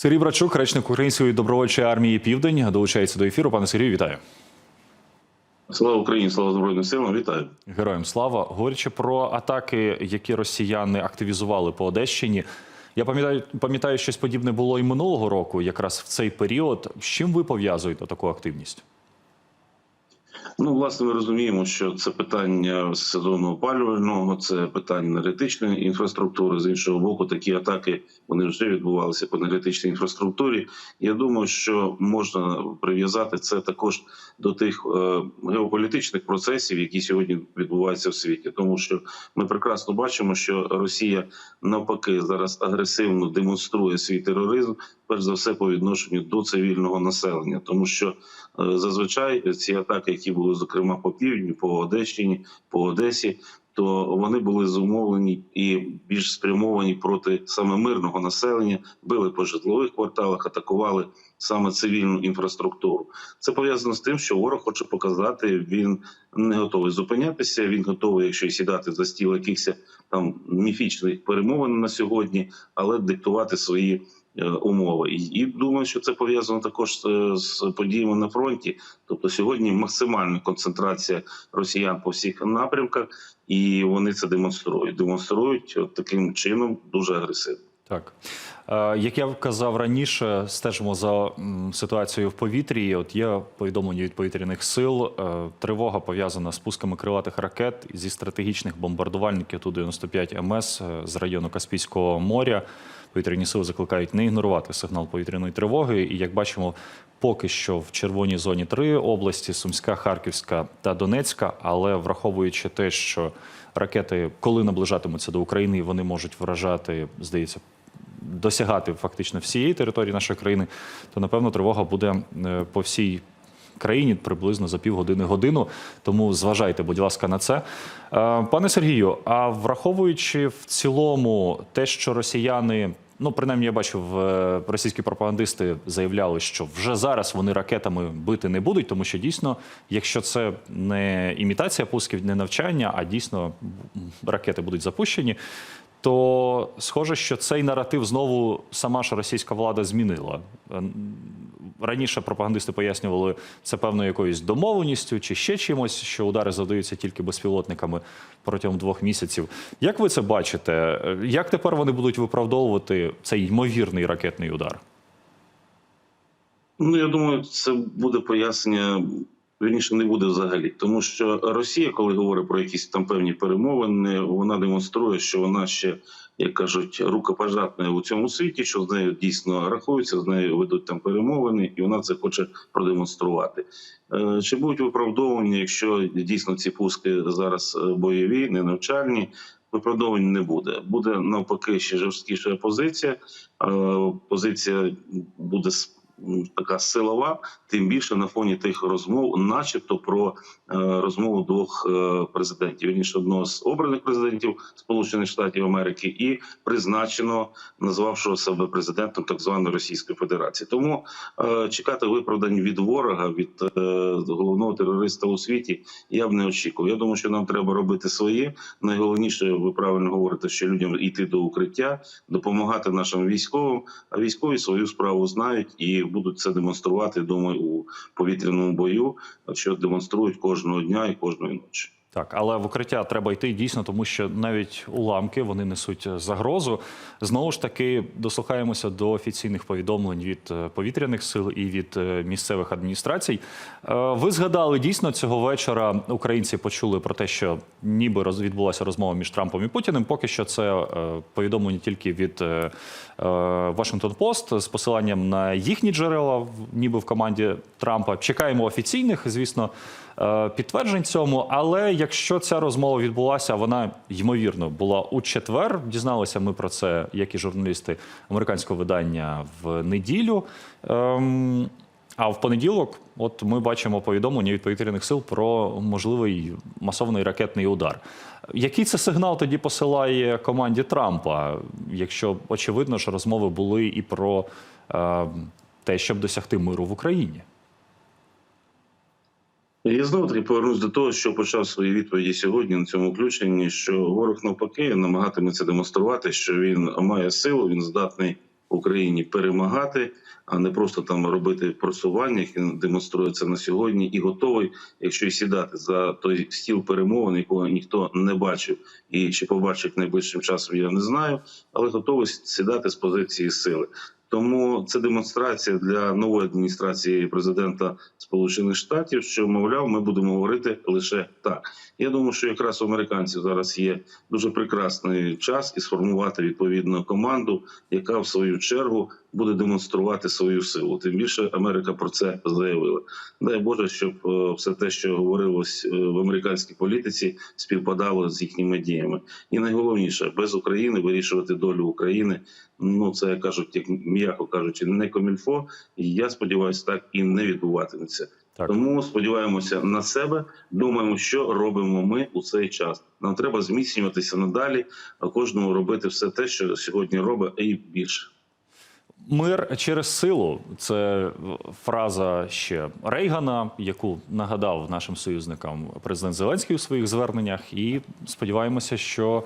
Сергій Брачук, речник Української добровольчої армії Південь, долучається до ефіру. Пане Сергію, вітаю. Слава Україні, слава Збройним силам, вітаю. Героям слава. Говорячи про атаки, які росіяни активізували по Одещині. Я пам'ятаю, пам'ятаю, щось подібне було і минулого року, якраз в цей період. З чим ви пов'язуєте таку активність? Ну, власне, ми розуміємо, що це питання сезону опалювального, це питання енергетичної інфраструктури. З іншого боку, такі атаки вони вже відбувалися по енергетичній інфраструктурі. Я думаю, що можна прив'язати це також до тих е, геополітичних процесів, які сьогодні відбуваються в світі, тому що ми прекрасно бачимо, що Росія навпаки зараз агресивно демонструє свій тероризм, перш за все по відношенню до цивільного населення, тому що е, зазвичай ці атаки, які були зокрема по півдню, по Одещині, по Одесі, то вони були зумовлені і більш спрямовані проти саме мирного населення, били по житлових кварталах, атакували саме цивільну інфраструктуру. Це пов'язано з тим, що ворог хоче показати, він не готовий зупинятися. Він готовий, якщо й сідати за стіл якихось там міфічних перемовин на сьогодні, але диктувати свої. Е, Умови і, і думаю, що це пов'язано також з, з подіями на фронті. Тобто сьогодні максимальна концентрація росіян по всіх напрямках, і вони це демонструють. Демонструють от таким чином дуже агресивно. Так. Е, Як я казав раніше, стежимо за ситуацією в повітрі. От є повідомлення від повітряних сил. е, Тривога пов'язана з пусками крилатих ракет зі стратегічних бомбардувальників Ту-95 МС е, з району Каспійського моря. Повітряні сили закликають не ігнорувати сигнал повітряної тривоги. І як бачимо, поки що в червоній зоні три області: Сумська, Харківська та Донецька. Але враховуючи те, що ракети, коли наближатимуться до України, вони можуть вражати, здається, досягати фактично всієї території нашої країни, то напевно тривога буде е, по всій країні приблизно за півгодини годину. Тому зважайте, будь ласка, на це. Е, Пане Сергію, а враховуючи в цілому те, що росіяни. Ну, принаймні, я бачив, е, російські пропагандисти заявляли, що вже зараз вони ракетами бити не будуть, тому що дійсно, якщо це не імітація пусків, не навчання, а дійсно ракети будуть запущені, то схоже, що цей наратив знову сама ж російська влада змінила. Е, Раніше пропагандисти пояснювали це певною якоюсь домовленістю чи ще чимось, що удари завдаються тільки безпілотниками протягом двох місяців. Як ви це бачите? Е, Як тепер вони будуть виправдовувати цей ймовірний ракетний удар? Ну я думаю, це буде пояснення. Вірніше не буде взагалі, тому що Росія, коли говорить про якісь там певні перемовини, вона демонструє, що вона ще, як кажуть, рукопожатна у цьому світі, що з нею дійсно рахуються, з нею ведуть там перемовини, і вона це хоче продемонструвати. Е, Чи будуть виправдовані, якщо дійсно ці пуски зараз е, бойові, не навчальні? Виправдовувань не буде. Буде навпаки ще жорсткіша позиція. Е, Позиція буде така силова, тим більше на фоні тих розмов, начебто про е, розмову двох е, президентів. Вірніше одного з обраних президентів Сполучених Штатів Америки і призначеного, назвавшого себе президентом так званої Російської Федерації. Тому е, чекати виправдань від ворога, від головного терориста у світі, я б не очікував. Я думаю, що нам треба робити своє. Найголовніше, ви правильно говорите, що людям йти до укриття, допомагати нашим військовим. А військові свою справу знають і будуть це демонструвати. Думаю, у повітряному бою, що демонструють кожного дня і кожної ночі. Так, але в укриття треба йти дійсно, тому що навіть уламки вони несуть загрозу. Знову ж таки, дослухаємося до офіційних повідомлень від е, повітряних сил і від е, місцевих адміністрацій. Е, Ви згадали дійсно цього вечора. Українці почули про те, що ніби відбулася розмова між Трампом і Путіним. Поки що це е, повідомлення тільки від е, е, Washington Post з посиланням на їхні джерела, ніби в команді Трампа. Чекаємо офіційних, звісно, е, підтверджень цьому. Але якщо ця розмова відбулася, вона ймовірно була у четвер. Дізналися ми про це, як і журналісти американського видання в неділю. Ем, а в понеділок, от ми бачимо повідомлення від повітряних сил про можливий масований ракетний удар. Який це сигнал тоді посилає команді Трампа, якщо очевидно, що розмови були і про е, те, щоб досягти миру в Україні? Я знову таки повернусь до того, що почав свої відповіді сьогодні на цьому включенні. Що ворог навпаки намагатиметься демонструвати, що він має силу, він здатний Україні перемагати, а не просто там робити просування, яке демонструється на сьогодні, і готовий, якщо й сідати за той стіл перемовин, якого ніхто не бачив, і чи побачить найближчим часом, я не знаю, але готовий сідати з позиції сили. Тому це демонстрація для нової адміністрації президента Сполучених Штатів, що мовляв, ми будемо говорити лише так. Я думаю, що якраз у американців зараз є дуже прекрасний час і сформувати відповідну команду, яка в свою чергу буде демонструвати свою силу. Тим більше Америка про це заявила. Дай Боже, щоб е, все те, що говорилось е, в американській політиці, співпадало з їхніми діями. І найголовніше без України вирішувати долю України. Ну це кажуть, як м'яко кажучи, не комільфо. І я сподіваюся, так і не відбуватиметься. Так. Тому сподіваємося на себе. Думаємо, що робимо ми у цей час. Нам треба зміцнюватися надалі, а кожному робити все те, що сьогодні робить, і більше. Мир через силу це фраза ще Рейгана, яку нагадав нашим союзникам президент Зеленський у своїх зверненнях. І сподіваємося, що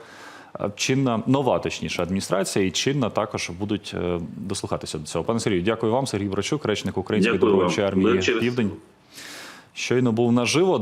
е, чинна нова, точніше, адміністрація і чинна також будуть е, дослухатися до цього. Пане Сергію, дякую вам. Сергій Брачук, речник Української добровольчої армії Південь. Щойно був наживо.